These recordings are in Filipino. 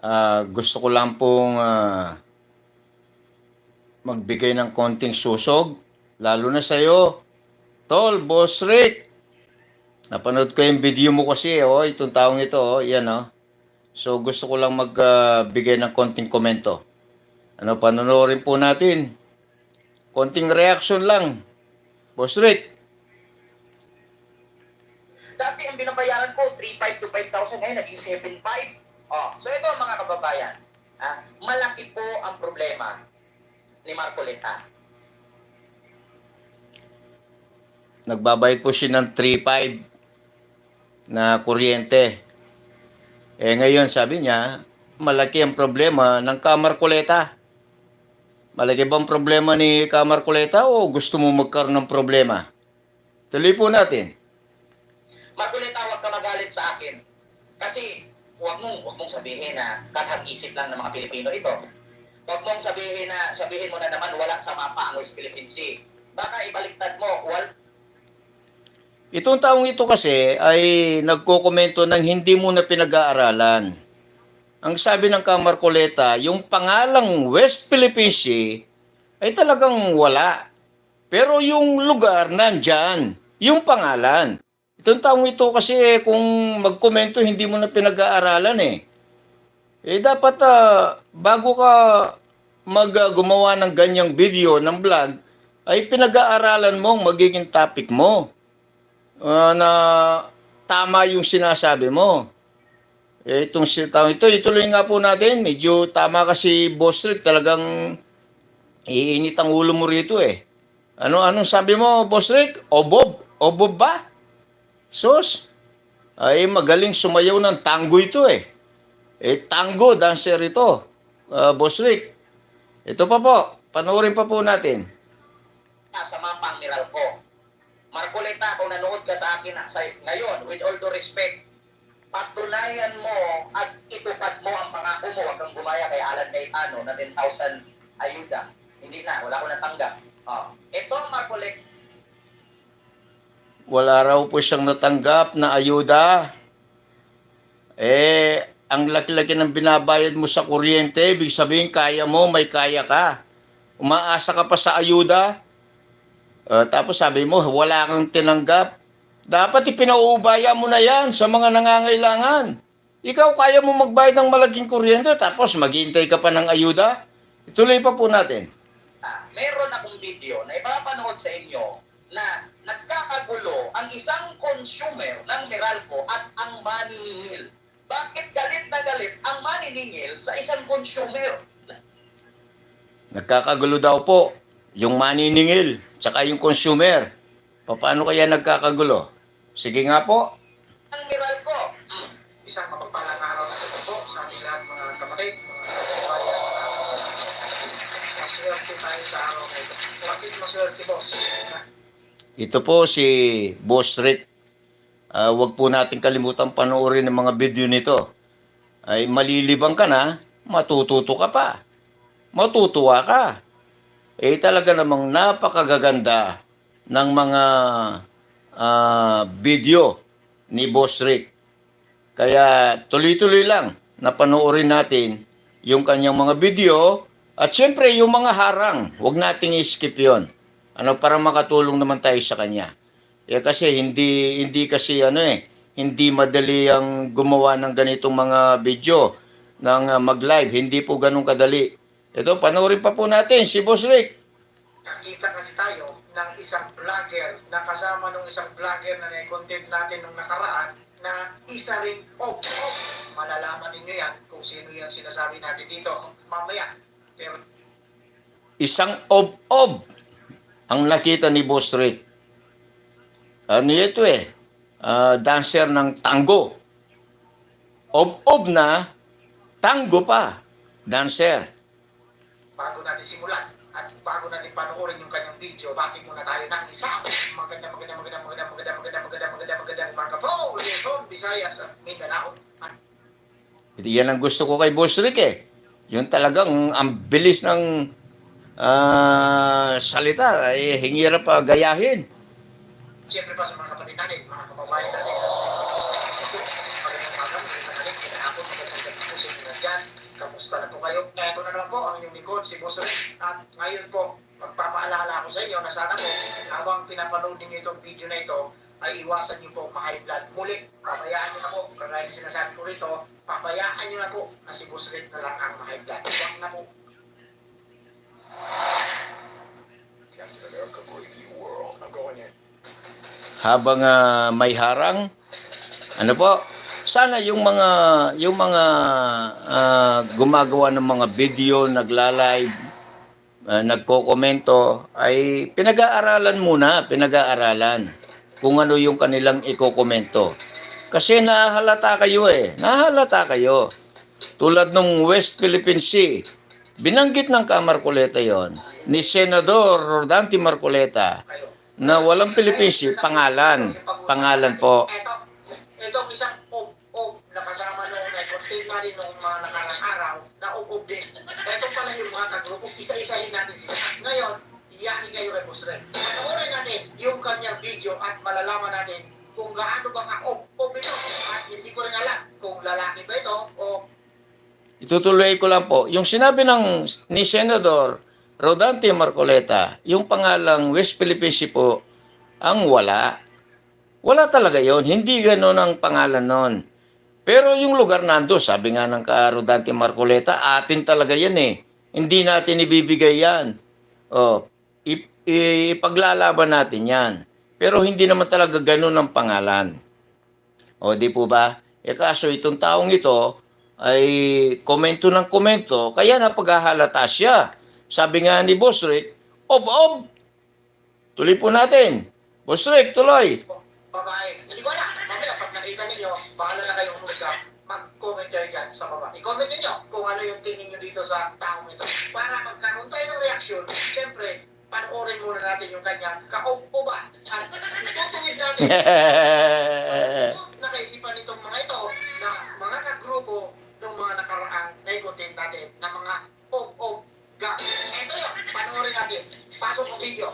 Ah, gusto ko lang pong ah, magbigay ng konting susog, lalo na sa iyo. Tol, Boss Rick. Napanood ko yung video mo kasi, oh, itong taong ito, oh, yan, oh. So, gusto ko lang magbigay ng konting komento. Ano, panonorin po natin. Konting reaction lang. Boss Rick, Dati ang binabayaran ko, 3,500 to 5,000, ngayon naging 7,500. Oh, so ito mga kababayan, ah, malaki po ang problema ni Marcoleta. nagbabayad po siya ng 3.5 na kuryente. Eh ngayon sabi niya, malaki ang problema ng Kamarkuleta. Malaki bang problema ni Kamarkuleta o gusto mo magkaroon ng problema? Tuloy po natin. Marcoleta, huwag ka magalit sa akin. Kasi huwag mong, huwag mong sabihin na kathang-isip lang ng mga Pilipino ito. Huwag mong sabihin na, sabihin mo na naman wala sa mapa ang West Philippine Sea. Baka ibaliktad mo, wal, Itong taong ito kasi ay nagkokomento ng hindi mo na pinag-aaralan. Ang sabi ng Kamarkuleta, yung pangalang West Philippine Sea ay talagang wala. Pero yung lugar nandyan, yung pangalan. Itong taong ito kasi eh, kung magkomento hindi mo na pinag-aaralan eh. Eh dapat ah, bago ka mag ah, ng ganyang video, ng vlog, ay pinag-aaralan mo ang magiging topic mo ah, na tama yung sinasabi mo. Eh, itong si- taong ito, ituloy nga po natin. Medyo tama kasi Boss Rick, talagang iinit ang ulo mo rito eh. Ano, anong sabi mo, Boss Rick? Obob? Obob ba? Sus, ay magaling sumayaw ng tango ito eh. Eh, tango, dancer ito. Ah, Boss Rick. Ito pa po, panoorin pa po natin. sa mapa ang Meralco. Marcoleta, kung nanood ka sa akin sa, ngayon, with all due respect, patunayan mo at itupad mo ang pangako mo. Huwag kang gumaya kay Alan Cayetano na 10,000 ayuda. Hindi na, wala ko natanggap. Oh. Ito Marcoleta, Wala raw po siyang natanggap na ayuda. Eh, ang laki-laki ng binabayad mo sa kuryente, ibig sabihin kaya mo, may kaya ka. Umaasa ka pa sa ayuda. Uh, tapos sabi mo, wala kang tinanggap. Dapat ipinauubaya mo na yan sa mga nangangailangan. Ikaw kaya mo magbayad ng malaking kuryente tapos maghintay ka pa ng ayuda. Ituloy pa po natin. ah, meron akong video na ipapanood sa inyo na nagkakagulo ang isang consumer ng Meralco at ang maniningil. Bakit galit na galit ang maniningil sa isang consumer? Nagkakagulo daw po yung maniningil tsaka yung consumer. Paano kaya nagkakagulo? Sige nga po. Ito po si Boss Rick. Ah, wag po natin kalimutan panoorin ng mga video nito. Ay malilibang ka na, matututo ka pa. Matutuwa ka. Eh talaga namang napakagaganda ng mga ah, video ni Boss Rick. Kaya tuloy-tuloy lang na panoorin natin yung kanyang mga video at syempre yung mga harang. Huwag nating i-skip yon. Ano para makatulong naman tayo sa kanya. Eh kasi hindi hindi kasi ano eh hindi madali ang gumawa ng ganitong mga video ng ah, mag-live. Hindi po ganun kadali. Ito, panoorin pa po natin si Boss Rick. Nakita kasi tayo ng isang vlogger na kasama ng isang vlogger na na-content natin nung nakaraan na isa ring op op. Malalaman ninyo yan kung sino yung sinasabi natin dito mamaya. Pero Isang ob-ob ang nakita ni Boss Rick. Ano ito eh? Ah, dancer ng tango. Ob-ob na, tango pa. Dancer. bago natin simulan at bago natin panoorin yung kanyang video, bakit muna tayo ng isang maganda, maganda, maganda, maganda, maganda, maganda, maganda, maganda, maganda, umaga po, Luzon, Visayas, at Mindanao. Yan ang gusto ko kay Boss Rick eh. Yung talagang ang bilis ng ah, salita, eh, hingira pa gayahin. siyempre pa sa mga kapatid natin, mga kababayan natin, kamusta na po kayo? Eto na naman po ang inyong likod, si Boss Rick. At ngayon po, magpapaalala ko sa inyo na sana po, habang pinapanood ninyo itong video na ito, ay iwasan niyo po ma-high blood. Muli, pabayaan niyo na po, kagaya sinasabi ko rito, pabayaan niyo na po na si Boss Rick na lang ang ma-high blood. Huwag na po. Habang ah, may harang ano po? Sana yung mga yung mga ah, gumagawa ng mga video nagla-live ah, nagko-komento ay pinag-aaralan muna pinag-aaralan kung ano yung kanilang iko-komento. Kasi nahalata kayo eh. Nahalata kayo. Tulad ng West Philippine Sea binanggit ng Kamarcoleta yon ni Senador Rodante Marcoleta na walang Philippine Sea, pangalan. Pangalan po. Ito, itong isang ob-ob na kasama nung na contain na rin nung mga nakarang araw na ob-ob din. Ito pala yung mga kagrupo, isa-isahin natin sila. Ngayon, iyakin kayo kay Boss Ren. Panoorin natin yung kanyang video at malalaman natin kung gaano ba ka-ob-ob ito. At hindi ko rin alam kung lalaki ba ito o Itutuloy ko lang po. Yung sinabi ng ni Senador Rodante Marcoleta, yung pangalang West Philippine Sea po, ang wala. Wala talaga yon Hindi gano'n ang pangalan nun. Pero yung lugar nando, sabi nga ng ka Rodante Marcoleta, atin talaga yan eh. Hindi natin ibibigay yan. O, ip- ipaglalaban natin yan. Pero hindi naman talaga gano'n ang pangalan. O di po ba? E kaso itong taong ito ay komento ng komento, kaya napaghahalata siya. Sabi nga ni Boss Rick, ob, ob. Tuloy po natin. Boss Rick, tuloy. babae. Hindi ko alam. Mamaya, pag nakita ninyo, bahala na kayong humuga. Mag-comment kayo dyan sa baba. I-comment ninyo kung ano yung tingin nyo dito sa taong ito. Para magkaroon tayo ng reaksyon, siyempre, panoorin muna natin yung kanyang kauuban. At itutuwid natin nakaisipan nitong mga ito na mga kagrupo ng mga nakaraang naikotin natin na mga og-og ga. Ito yun, panoorin natin. Pasok ang video.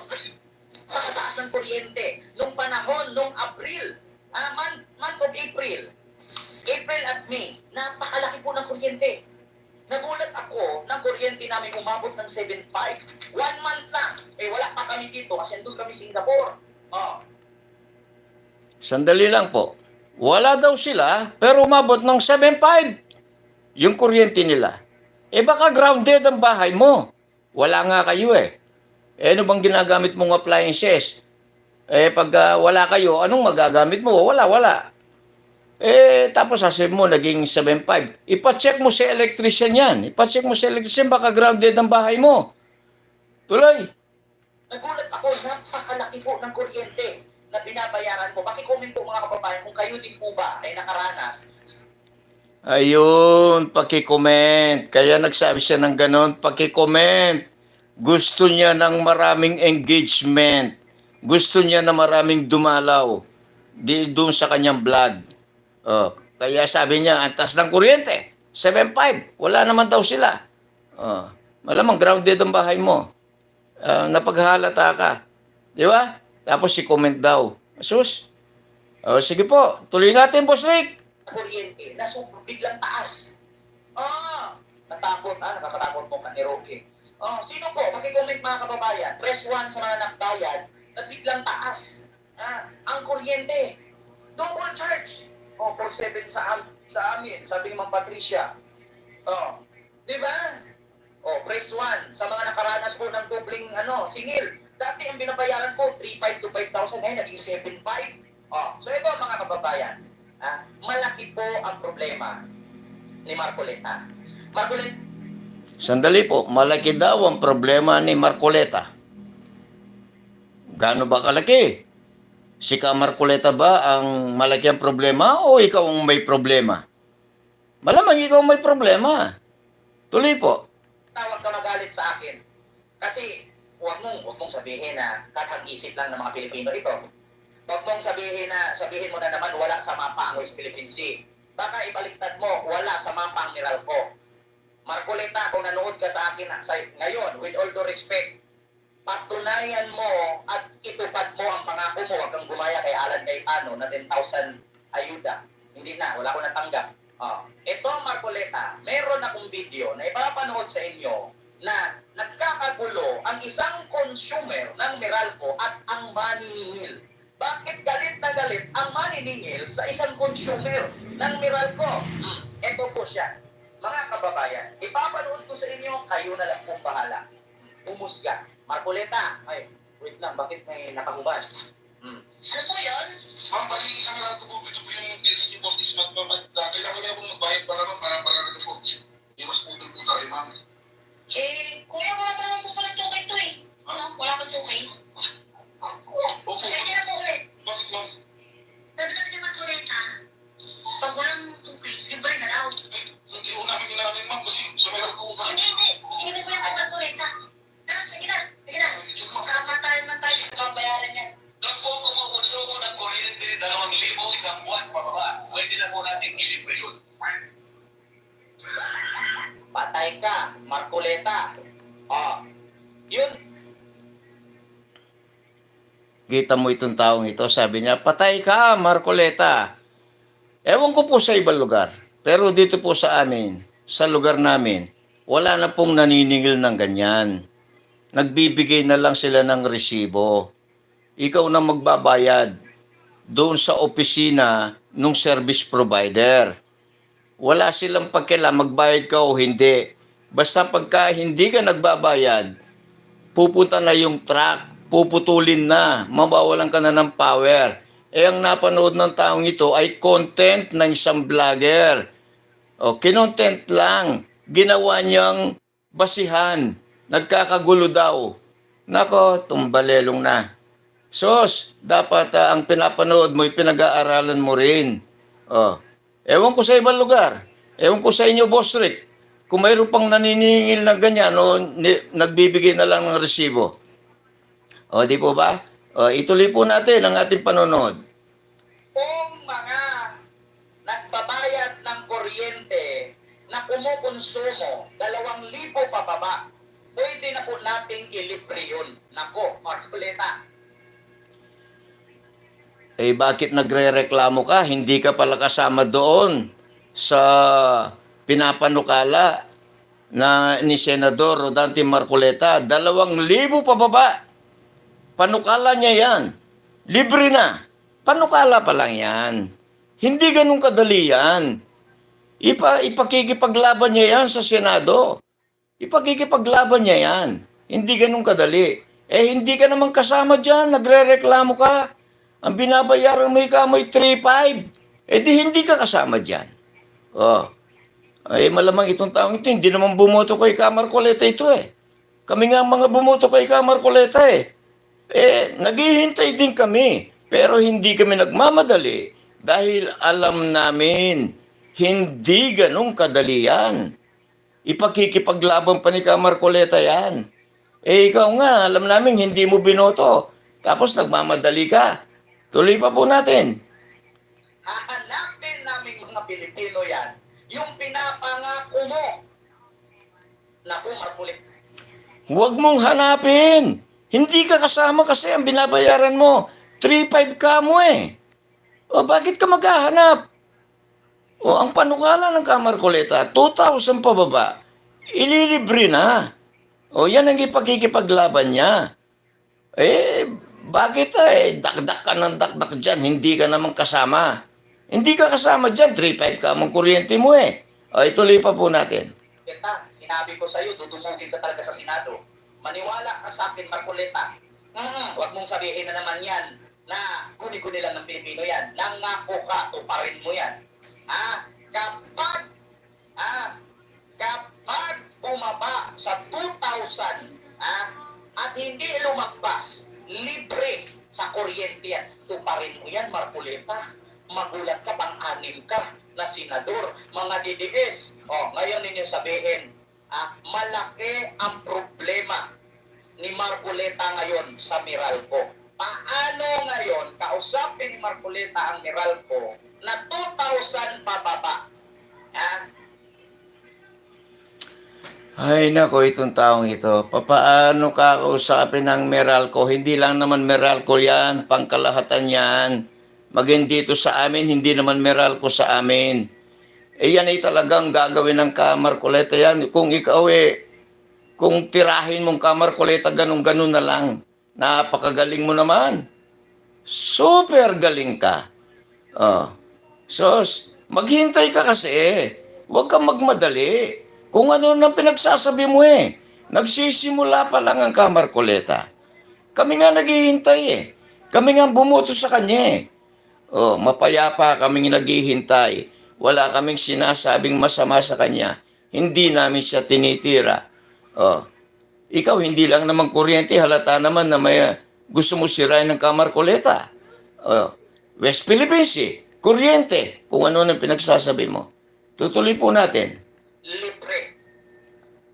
Pagkataas ng kuryente, nung panahon, nung April, ah, month, month of April, April at May, napakalaki po ng kuryente. Nagulat ako ng kuryente namin umabot ng 7.5. One month lang. Eh, wala pa kami dito kasi andun kami Singapore. Oh, Sandali lang po. Wala daw sila, pero umabot ng 7.5 yung kuryente nila. Eh baka grounded ang bahay mo. Wala nga kayo eh. Eh ano bang ginagamit mong appliances? Eh pag ah, wala kayo, anong magagamit mo? Wala, wala. Eh tapos sasabihin mo, naging 7.5. Ipacheck mo sa electrician yan. Ipacheck mo sa electrician, baka grounded ang bahay mo. Tuloy. nagulat ako, napakalaki po ng kuryente na binabayaran ko. Pakicomment po mga kababayan kung kayo din po ba ay nakaranas Ayun, paki-comment. Kaya nagsabi siya ng ganon, paki-comment. Gusto niya ng maraming engagement. Gusto niya na maraming dumalaw di doon sa kanyang vlog. Oh, kaya sabi niya, ang taas ng kuryente. 7.5. Wala naman daw sila. Oh, malamang grounded ang bahay mo. Ah, napaghalata ka. Di ba? Tapos si comment daw. Sus. Oh, sige po, tuloy natin, Boss Rick. Kuryente na so biglang taas. Ah, natakot ah, nakakatakot po ka ni Roque. Oh, sino po? Pakicomment mga kababayan. Press 1 sa mga nakbayad na biglang taas. Ah, ang kuryente. Double charge. Oh, for 7 sa, am- sa amin, sabi ni Ma'am Patricia. Oh, di ba? Oh, press 1 sa mga nakaranas po ng dobling ano, singil. Dati ang binabayaran ko 3.5 to 5,000 ngayon naging 7.5. Oh, so ito ang mga kababayan. Ah, malaki po ang problema ni Marcoleta. Marcoleta, Sandali po, malaki daw ang problema ni Marcoleta. Gaano ba kalaki? Si Ka Marcoleta ba ang malaki ang problema o ikaw ang may problema? Malamang ikaw ang may problema. Tuloy po. tawag ka magalit sa akin. Kasi huwag mong, huwag mong sabihin na katag-isip lang ng mga Pilipino ito. Huwag mong sabihin na, sabihin mo na naman wala sa mapa ang West Philippine Sea. Baka ibaliktad mo, wala sa mapa ang Meralco. Marcoleta, kung nanood ka sa akin sa, ngayon, with all due respect, patunayan mo at itupad mo ang pangako mo. Huwag kang gumaya kay Alan Cayetano na 10,000 ayuda. Hindi na, wala ko natanggap. Oh, ito Marcoleta, meron akong video na ipapanood sa inyo na nagkakagulo ang isang consumer ng Meralco at ang maniningil. Bakit galit na galit ang maniningil sa isang consumer ng Meralco? Hmm, ito po siya. Mga kababayan, ipapanood ko sa inyo, kayo na lang pong bahala. Umusga. Marcoleta, ay, wait lang, bakit may nakahubad? Hmm. Ano po yun? Ma'am, bali isang rato po, ito po yung bills niyo po this month, ma'am. At, uh, Kailangan niyo pong magbayad para ma'am, para para ano po. Iwas po doon po tayo, ma'am. Eh, kuya, wala pa naman po pala tukay to eh. Ano? Wala pa tukay. Opo, Sige na po. Bakit ma'am? Sabi kasi ni Matureta, pag walang tukay, libre na daw. Eh, Hindi ko namin ginamit, ma'am, kasi sa meron ko ka. Hindi, hindi. Sige na kuya kay Matureta. Na, sige na. Sige na. Magkamatayan man tayo sa babayaran yan. Doon po kung makonsumo ng kuryente, dalawang libo isang buwan pababa. Pwede na po natin ilibre yun. Patay ka, Marcoleta. Oh, Kita mo itong taong ito, sabi niya, patay ka, Marcoleta. Ewan ko po sa ibang lugar, pero dito po sa amin, sa lugar namin, wala na pong naniningil ng ganyan. Nagbibigay na lang sila ng resibo. Ikaw na magbabayad doon sa opisina ng service provider. Wala silang pagkila magbayad ka o hindi. Basta pagka hindi ka nagbabayad, pupunta na yung truck, puputulin na, mabawalan ka na ng power. Eh ang napanood ng taong ito ay content ng isang vlogger. O, kinontent lang. Ginawa niyang basihan. Nagkakagulo daw. Nako, tumbalelong na. Sos, dapat ah, ang pinapanood mo, pinag-aaralan mo rin. Oh. Ewan ko sa ibang lugar. Ewan ko sa inyo, Boss Rick. Kung mayroon pang naniningil na ganyan, o ni- nagbibigay na lang ng resibo. O, di po ba? O, ituloy po natin ang ating panonood. Kung mga nagbabayad ng kuryente na kumukonsumo, dalawang libo pababa, pwede na po nating ilibre yun. Nako, Marcoleta. Eh, bakit nagre-reklamo ka? Hindi ka pala kasama doon sa pinapanukala na ni Senador Rodante Marcoleta. Dalawang libo pababa. Panukala niya yan. Libre na. Panukala pa lang yan. Hindi ganun kadali yan. Ipa, ipakikipaglaban niya yan sa Senado. Ipakikipaglaban niya yan. Hindi ganun kadali. Eh, hindi ka naman kasama dyan. Nagre-reklamo ka. Ang binabayaran mo ikaw mo'y 3.5. Eh di hindi ka kasama dyan. Oh. Ay malamang itong taong ito, hindi naman bumoto kay Kamar Coleta ito eh. Kami nga mga bumoto kay Kamar Coleta eh. Eh, naghihintay din kami. Pero hindi kami nagmamadali dahil alam namin hindi ganun kadali yan. Ipakikipaglaban pa ni Kamar Coleta yan. Eh ikaw nga, alam namin hindi mo binoto. Tapos nagmamadali ka. Tuloy pa po natin. Hahanapin namin mga Pilipino yan, yung pinapangako mo. Naku, Marcoleta. Huwag mong hanapin. Hindi ka kasama kasi ang binabayaran mo. 3.5 ka mo eh. O bakit ka maghahanap? O ang panukala ng Kamar Koleta, 2,000 pababa, ililibre na. O yan ang ipakikipaglaban niya. Eh, bakit eh, dakdak ka ng dakdak dyan, hindi ka naman kasama. Hindi ka kasama dyan, 3.5 ka mong kuryente mo eh. O ituloy pa po natin. Kita, sinabi ko sa'yo, dudumugin ka talaga sa Senado. Maniwala ka sa akin, Marcoleta. Mm, huwag mong sabihin na naman yan na guni-guni lang ng Pilipino yan. Nangako ka, tuparin mo yan. Ah, kapag, ah, kapag bumaba sa 2,000, ah, at hindi lumagpas, libre sa kuryente yan. Tuparin mo yan, Marcoleta. Magulat ka, pang-anim ka na senador, mga DDS. O, ngayon ninyo sabihin, ah, malaki ang problema ni Marcoleta ngayon sa Meralco. Paano ngayon kausapin ni Marcoleta ang Meralco na 2,000 pababa? Ha? Ay nako, itong taong ito. Papaano ka kausapin ng Meralco? Hindi lang naman Meralco yan, pangkalahatan yan. Maging dito sa amin, hindi naman Meralco sa amin. Eh yan ay talagang gagawin ng kamarkuleta yan. Kung ikaw eh, kung tirahin mong kamarkuleta, ganun-ganun na lang. Napakagaling mo naman. Super galing ka. Oh. Sos, maghintay ka kasi. Huwag kang magmadali. Kung ano nang pinagsasabi mo eh. Nagsisimula pa lang ang kamarkuleta. Kami nga naghihintay eh. Kami nga bumuto sa kanya eh. Oh, mapayapa kaming naghihintay. Wala kaming sinasabing masama sa kanya. Hindi namin siya tinitira. Oh. Ikaw hindi lang naman kuryente, halata naman na may uh, gusto mo sirain ng kamarkoleta. Oh. West Philippines eh. Kuryente. Kung ano nang pinagsasabi mo. Tutuloy po natin. libre.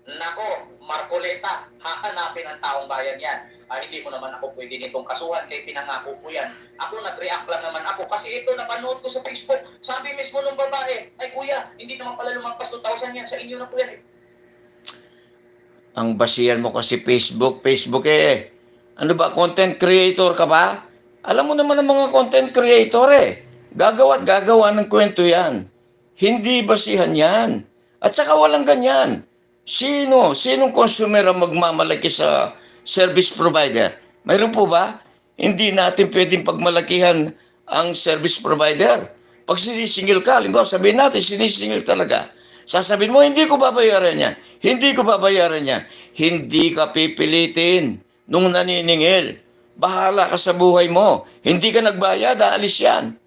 Nako, Marcoleta, hahanapin ang taong bayan yan. Ah, hindi mo naman ako pwede nitong kasuhan kay pinangako ko yan. Ako nag-react lang naman ako kasi ito napanood ko sa Facebook. Sabi mismo nung babae, ay kuya, hindi naman pala lumagpas 2,000 yan. Sa inyo na po yan eh. Ang basihan mo kasi Facebook, Facebook eh. Ano ba, content creator ka ba? Alam mo naman ang mga content creator eh. Gagawa at gagawa ng kwento yan. Hindi basihan yan. At saka walang ganyan. Sino? Sinong consumer ang magmamalaki sa service provider? Mayroon po ba? Hindi natin pwedeng pagmalakihan ang service provider. Pag sinisingil ka, halimbawa sabihin natin sinisingil talaga. Sasabihin mo, hindi ko babayaran yan. Hindi ko babayaran yan. Hindi ka pipilitin nung naniningil. Bahala ka sa buhay mo. Hindi ka nagbayad, aalis yan.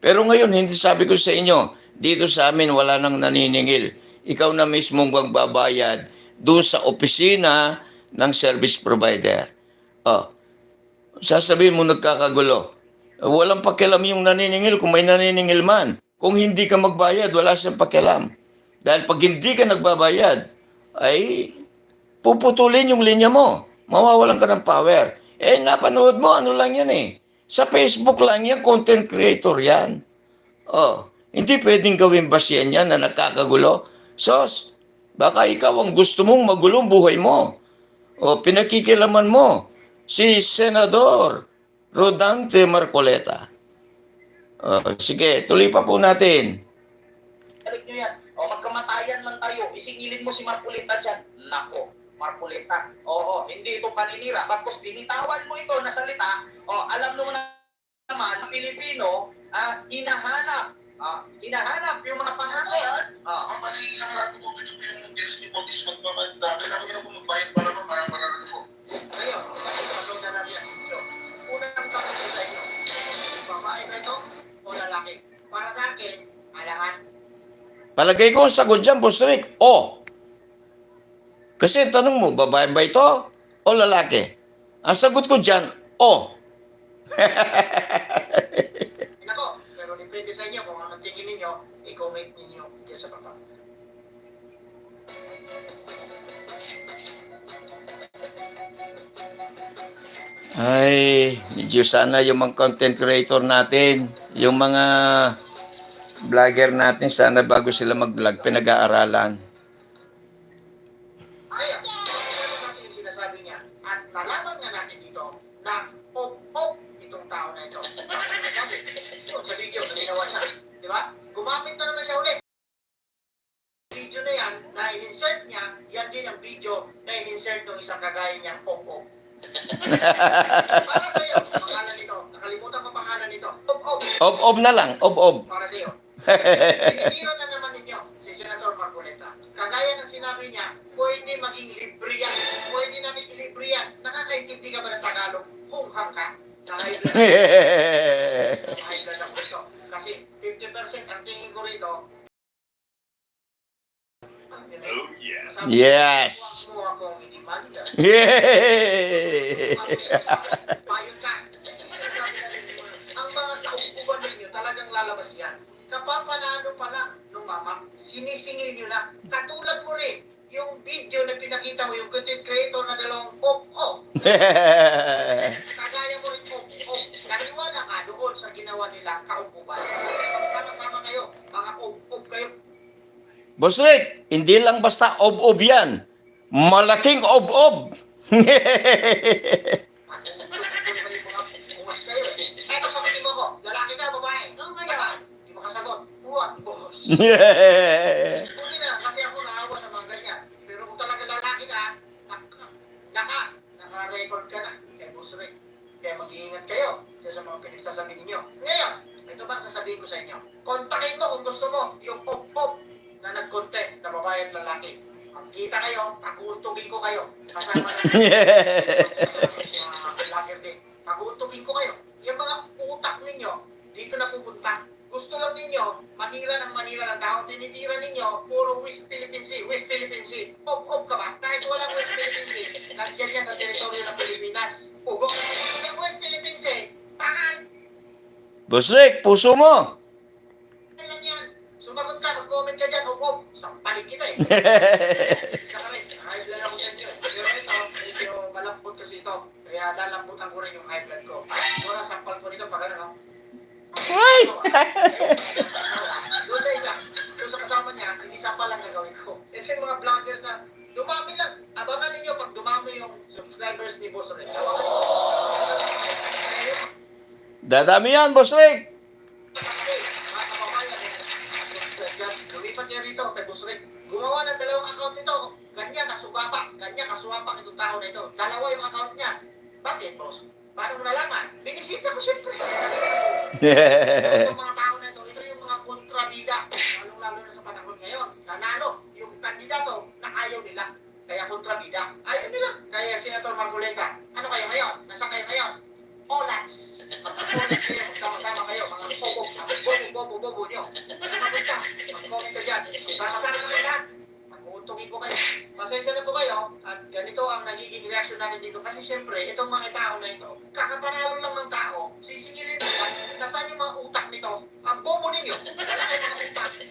Pero ngayon, hindi sabi ko sa inyo, dito sa amin wala nang naniningil. Ikaw na mismo magbabayad doon sa opisina ng service provider. Oh, sasabihin mo nagkakagulo. Walang pakialam yung naniningil kung may naniningil man. Kung hindi ka magbayad, wala siyang pakialam. Dahil pag hindi ka nagbabayad, ay puputulin yung linya mo. Mawawalan ka ng power. Eh, napanood mo, ano lang yan eh. Sa Facebook lang yan, content creator yan. Oh, hindi pwedeng gawin basyan yan na nagkakagulo. Sos, baka ikaw ang gusto mong magulong buhay mo. O pinakikilaman mo si Senador Rodante Marcoleta. Oh, sige, tuloy pa po natin. Balik nyo yan. O magkamatayan man tayo, isingilin mo si Marcoleta dyan. Nako, Marcoleta. Oo, hindi ito paninira. Bagkus binitawan mo ito na salita, o alam mo na naman, ang Pilipino, ah, hinahanap. Ah, hinahanap yung mga pangako. Ah, Ang mali sa mga po yung gets niyo po, is magpapanda. Kailangan nyo na po magbayad para ma- para para po. Ngayon, sasagot na natin ang video. Unang tanong ko sa inyo, babae ba ito o lalaki? Para sa akin, alangan. Palagay ko ang sagot dyan, Boss Rick, o. Kasi ang tanong mo, babae ba ito o lalaki? Ang sagot ko dyan, o. Nako, pero depende sa inyo kung anong tingin ninyo, i-comment ninyo dyan sa baba. Ay, medyo sana yung mga content creator natin, yung mga vlogger natin, sana bago sila mag-vlog, pinag-aaralan. In-insert ng isang kagaya niyang op-op. Para sa'yo, pangalan nito. Nakalimutan ko pangalan nito. Op-op. Ob-ob na lang, ob-ob. Para sa'yo. Pinitira na naman ninyo si Senator Marcoleta. Kagaya ng sinabi niya, pwede maging libre yan. Pwede natin ilibre yan. Nakakaintindi ka ba ng Tagalog? Hunghang ka. Ito. Kasi 50% ang tingin ko rito. Oh, yes. Yes. Yay! Ang mga kaupuan ninyo talagang lalabas yan. Kapapanalo pa lang nung mama, sinisingil nyo na. Katulad mo rin, yung video na pinakita mo, yung content creator na dalawang op-op. Kagaya mo rin op-op. Naniwala ka doon sa ginawa nila kaupuan. Sama-sama kayo, mga op-op kayo. Boss Rick, hindi lang basta ob-ob yan. Malaking ob-ob. Umas kayo eh. Eto sabihin mo ko, lalaki ka, babae? Oh my Babae. Di mo kasagot. What, boss? Hindi na, kasi ako naawa sa mga ganyan. Pero kung talaga lalaki ka, naka, naka, naka-record ka na kay Boss Rick. Kaya mag-iingat kayo dyan sa mga pinagsasabi ninyo. Ngayon, ito ba ang sasabihin ko sa inyo? Kontakin mo kung gusto mo yung pop-pop na nag-content na babae at lalaki. Magkita kayo, pakuntugin ko kayo. Kasama na din. Pakuntugin ko kayo. Yung mga utak ninyo, dito na pupunta. Gusto lang ninyo, Manila ng Manila ng tao, tinitira ninyo, puro West Philippine Sea, West Philippine Sea. Pop-up ka ba? Kahit walang West Philippine Sea, nandiyan yan sa teritoryo ng Pilipinas. Ugo. Yung West Philippine Sea, pangan Boss Rick, puso mo. lang yan. Sumagot ka, mag-comment ka dyan, ugo. Sampalin kita eh. Isa ka rin, high blood ako sa inyo. Pero ito, medyo malambot kasi ito. Kaya lalambutan ko rin yung high blood ko. Wala sampal ko nito pag ano, no? Ay! Doon sa isa, doon sa kasama niya, hindi sampal lang gagawin ko. Ito yung mga vloggers na dumami lang. Abangan ninyo pag dumami yung subscribers ni Boss Red. Abangan ninyo. Dadami yan, Boss Rick. eh. Lumipat niya rito kay Boss Red. Gumawa ng dalawang account nito. Kanya kasugapak. Kanya kasuwapak itong tao na ito. Dalawa yung account niya. Bakit, boss? Paano mo nalaman? Binisita ko siyempre. Yung mga tao na ito, ito yung mga kontrabida. Lalong-lalo na sa panahon ngayon. Nanalo yung kandidato na ayaw nila. Kaya kontrabida. Ayaw nila. Kaya Senator Marcoleta, ano kayo ngayon? Nasa kayo ngayon? Olats. Olats kayo. Sama-sama kayo. Mga bobo. Bobo, bobo, bobo nyo. Sumagot ka. Mag-comment ka dyan. Sama-sama kayo lahat. Mag-uutungin ko kayo. Pasensya na po kayo. At ganito ang nagiging reaction natin dito. Kasi siyempre, itong mga tao na ito, kakapanalo lang ng tao, sisingilin nila, nasaan yung mga utak nito? Ang bobo ninyo. Wala kayo.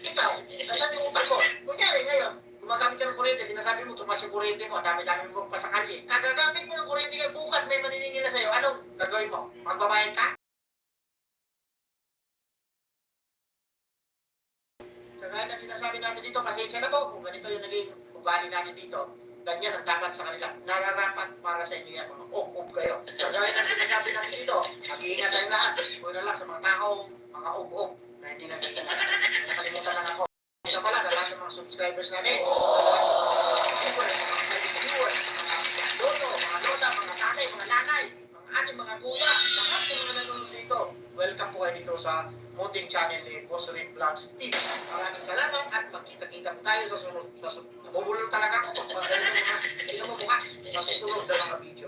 Ikaw, nasaan yung utak ko? Kunyari ngayon, gumagamit ka ng kuryente, sinasabi mo, tumas yung kuryente mo, dami-dami mo sa kalye. Kagagamit mo ng kuryente kayo, bukas may maniningil na sa'yo, anong gagawin mo? Magbabayad ka? Sinasabi natin dito, pasensya na po kung ganito yung naging ugali natin dito. Ganyan ang dapat sa kanila. Nararapat para sa inyo yan. Up-up kayo. Kagaya na sinasabi natin dito, mag-iingat tayong lahat. Huwag na lang sa mga tao, mga up-up na hindi natin nakalimutan lang ako. Ito pala sa lahat ng mga subscribers natin. Ng mga viewers, mga viewers, mga lolo, mga lola, mga tatay, mga nanay, ating mga kuya, lahat ng mga nanonood dito. Welcome po kayo dito sa mounting channel ni Boss Rin Vlogs TV. Maraming salamat at magkita-kita po tayo sa sunod. Sa sunod. Nabubulol talaga ako sino mo mukha sa susunod na mga video.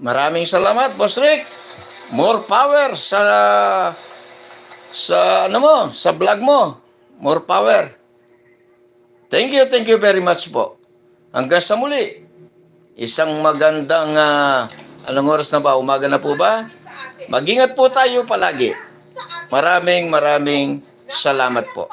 Maraming salamat, Boss Rick. More power sa sa ano mo, sa vlog mo. More power. Thank you, thank you very much po. Hanggang sa muli. Isang magandang ah, anong oras na ba? Umaga na po ba? Magingat po tayo palagi. Maraming maraming salamat po.